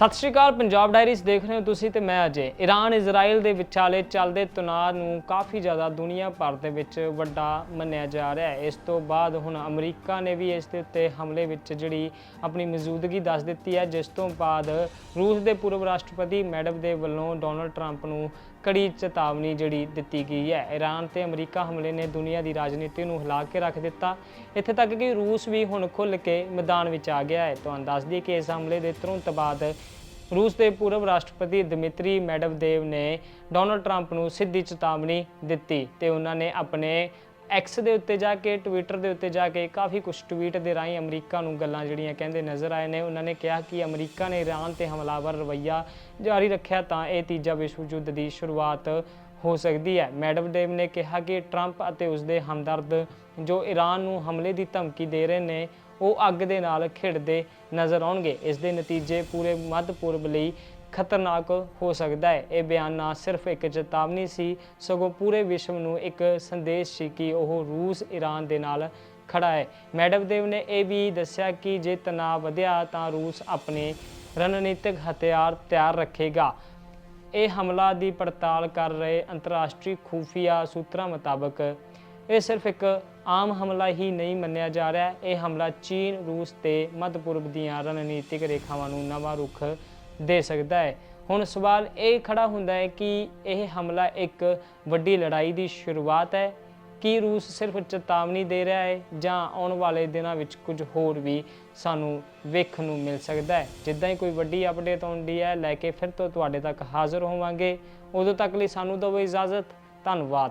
ਸਤਿ ਸ਼੍ਰੀ ਅਕਾਲ, ਪੰਜਾਬ ਡਾਇਰੀਜ਼ ਦੇਖ ਰਹੇ ਹੋ ਤੁਸੀਂ ਤੇ ਮੈਂ ਅਜੇ। ਈਰਾਨ ਇਜ਼ਰਾਈਲ ਦੇ ਵਿਚਾਲੇ ਚੱਲਦੇ ਤਣਾਅ ਨੂੰ ਕਾਫੀ ਜ਼ਿਆਦਾ ਦੁਨੀਆ ਭਰ ਦੇ ਵਿੱਚ ਵੱਡਾ ਮੰਨਿਆ ਜਾ ਰਿਹਾ ਹੈ। ਇਸ ਤੋਂ ਬਾਅਦ ਹੁਣ ਅਮਰੀਕਾ ਨੇ ਵੀ ਇਸ ਦੇ ਉੱਤੇ ਹਮਲੇ ਵਿੱਚ ਜਿਹੜੀ ਆਪਣੀ ਮੌਜੂਦਗੀ ਦੱਸ ਦਿੱਤੀ ਹੈ, ਜਿਸ ਤੋਂ ਬਾਅਦ ਰੂਸ ਦੇ ਪੂਰਵ ਰਾਸ਼ਟਰਪਤੀ ਮੈਡਵ ਦੇ ਵੱਲੋਂ ਡੋਨਲਡ ਟਰੰਪ ਨੂੰ ਕੜੀ ਚੇਤਾਵਨੀ ਜਿਹੜੀ ਦਿੱਤੀ ਗਈ ਹੈ। ਈਰਾਨ ਤੇ ਅਮਰੀਕਾ ਹਮਲੇ ਨੇ ਦੁਨੀਆ ਦੀ ਰਾਜਨੀਤੀ ਨੂੰ ਹਿਲਾ ਕੇ ਰੱਖ ਦਿੱਤਾ। ਇੱਥੇ ਤੱਕ ਕਿ ਰੂਸ ਵੀ ਹੁਣ ਖੁੱਲ੍ਹ ਕੇ ਮੈਦਾਨ ਵਿੱਚ ਆ ਗਿਆ ਹੈ। ਤੁਹਾਨੂੰ ਦੱਸ ਦਈਏ ਕਿ ਇਸ ਹਮਲੇ ਦੇ ਤੁਰੰਤ ਬਾਅਦ ਰੂਸ ਦੇ ਪੂਰਵ ਰਾਸ਼ਟਰਪਤੀ ਦਮਿਤਰੀ ਮੈਡਵਦੇਵ ਨੇ ਡੋਨਲਡ ਟਰੰਪ ਨੂੰ ਸਿੱਧੀ ਚੇਤਾਵਨੀ ਦਿੱਤੀ ਤੇ ਉਹਨਾਂ ਨੇ ਆਪਣੇ ਐਕਸ ਦੇ ਉੱਤੇ ਜਾ ਕੇ ਟਵਿੱਟਰ ਦੇ ਉੱਤੇ ਜਾ ਕੇ ਕਾਫੀ ਕੁਝ ਟਵੀਟ ਦੇ ਰਾਹੀਂ ਅਮਰੀਕਾ ਨੂੰ ਗੱਲਾਂ ਜਿਹੜੀਆਂ ਕਹਿੰਦੇ ਨਜ਼ਰ ਆਏ ਨੇ। ਉਹਨਾਂ ਨੇ ਕਿਹਾ ਕਿ ਅਮਰੀਕਾ ਨੇ ਈਰਾਨ ਤੇ ਹਮਲਾਵਰ ਰਵੱਈਆ ਜਾਰੀ ਰੱਖਿਆ, ਤਾਂ ਇਹ ਤੀਜਾ ਵਿਸ਼ਵ ਯੁੱਧ ਦੀ ਸ਼ੁਰੂਆਤ ਹੋ ਸਕਦੀ ਹੈ। ਮੈਡਵਡੇਵ ਨੇ ਕਿਹਾ ਕਿ ਟਰੰਪ ਅਤੇ ਉਸਦੇ ਹਮਦਰਦ ਜੋ ਈਰਾਨ ਨੂੰ ਹਮਲੇ ਦੀ ਧਮਕੀ ਦੇ ਰਹੇ ਨੇ, ਉਹ ਅੱਗ ਦੇ ਨਾਲ ਖਿੜਦੇ ਨਜ਼ਰ ਆਉਣਗੇ। ਇਸ ਦੇ ਨਤੀਜੇ ਪੂਰੇ ਮੱਧ ਪੂਰਬ ਲਈ ਖਤਰਨਾਕ ਹੋ ਸਕਦਾ ਹੈ। ਇਹ ਬਿਆਨ ਨਾ ਸਿਰਫ ਇੱਕ ਚੇਤਾਵਨੀ ਸੀ, ਸਗੋਂ ਪੂਰੇ ਵਿਸ਼ਵ ਨੂੰ ਇੱਕ ਸੰਦੇਸ਼ ਸੀ ਕਿ ਉਹ ਰੂਸ ਈਰਾਨ ਦੇ ਨਾਲ ਖੜਾ ਹੈ। ਮੈਡਵਦੇਵ ਨੇ ਇਹ ਵੀ ਦੱਸਿਆ ਕਿ ਜੇ ਤਣਾਅ ਵਧਿਆ ਤਾਂ ਰੂਸ ਆਪਣੇ ਰਣਨੀਤਿਕ ਹਥਿਆਰ ਤਿਆਰ ਰੱਖੇਗਾ। ਇਹ ਹਮਲਾ ਦੀ ਪੜਤਾਲ ਕਰ ਰਹੇ ਅੰਤਰਰਾਸ਼ਟਰੀ ਖੂਫੀਆ ਸੂਤਰਾਂ ਮੁਤਾਬਕ ਇਹ ਸਿਰਫ ਇੱਕ ਆਮ ਹਮਲਾ ਹੀ ਨਹੀਂ ਮੰਨਿਆ ਜਾ ਰਿਹਾ। ਇਹ ਹਮਲਾ ਚੀਨ, ਰੂਸ ਤੇ ਮੱਧ ਪੂਰਬ ਦੀਆਂ ਰਣਨੀਤਿਕ ਰੇਖਾਵਾਂ ਨੂੰ ਨਵਾਂ ਰੁਖ ਦੇ ਸਕਦਾ ਹੈ। ਹੁਣ ਸਵਾਲ ਇਹ ਖੜਾ ਹੁੰਦਾ ਹੈ ਕਿ ਇਹ ਹਮਲਾ ਇੱਕ ਵੱਡੀ ਲੜਾਈ ਦੀ ਸ਼ੁਰੂਆਤ ਹੈ। ਕੀ ਰੂਸ ਸਿਰਫ ਚੇਤਾਵਨੀ ਦੇ ਰਿਹਾ ਹੈ ਜਾਂ ਆਉਣ ਵਾਲੇ ਦਿਨਾਂ ਵਿੱਚ ਕੁਝ ਹੋਰ ਵੀ ਸਾਨੂੰ ਵੇਖਣ ਨੂੰ ਮਿਲ ਸਕਦਾ ਹੈ? ਜਿੱਦਾਂ ਹੀ ਕੋਈ ਵੱਡੀ ਅਪਡੇਟ ਆਉਂਦੀ ਹੈ, ਲੈ ਕੇ ਫਿਰ ਤੋਂ ਤੁਹਾਡੇ ਤੱਕ ਹਾਜ਼ਰ ਹੋਵਾਂਗੇ। ਉਦੋਂ ਤੱਕ ਲਈ ਸਾਨੂੰ ਦਿਓ ਇਜਾਜ਼ਤ। ਧੰਨਵਾਦ।